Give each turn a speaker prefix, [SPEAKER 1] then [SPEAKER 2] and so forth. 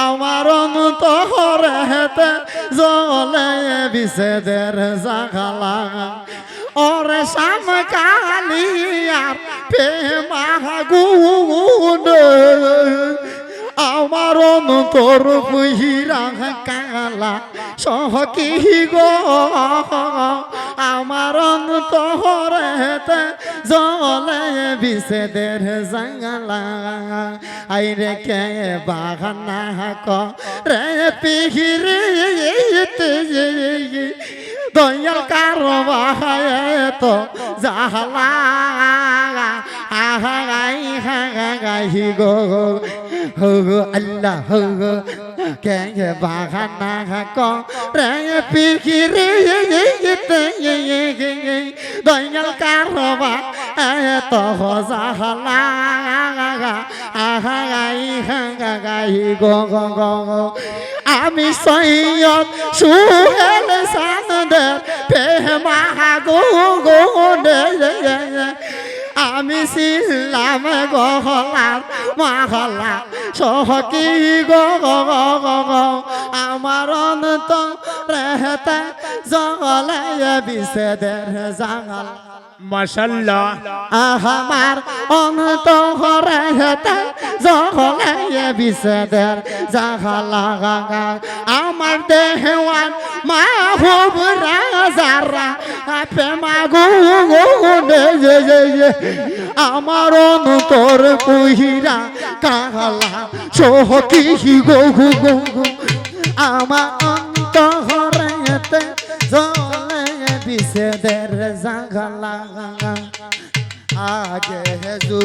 [SPEAKER 1] আমার অন্তরে হেতে জলে বিষেদের জাগালা ওরে শাম কালিয়ার প্রেমা গুণ আমার অন্তর পুহিরা কালা, সহকি গো। আমার অন্তরেতে জলে বিছেদের জাঙ্গালা। আইরে কে বাগানা রে পিহিরে দয়াল কারবাহায় তো জাহালা। আহাগাই হাগাই গো। হো আল্লাহ হো কে বাগানা ক, রে পিহিরে দয়াল কারবা তো জাহালা আহাগাই হাগাই গো গো গো আমি সৈয়দ সুহেল সানদের প্রেমা গো গো আমি ছিলাম গহলার মহলা। সহকি গো আমার অন্ত রেহতে জগলে বিছেদের জাগাল
[SPEAKER 2] মাশাল্লাহ।
[SPEAKER 1] আমার অন্ত রেহতে জগলে বিছেদের জাগালা আমার দেহওয়ান মাহবুব রাজারা প্রেমা গো গো যে যে আমার অন্তর পুহিরা কালা সহকি গো গো গো আমার অন্তরেতে জলে বিছেদের জাগালা। আগে হেজু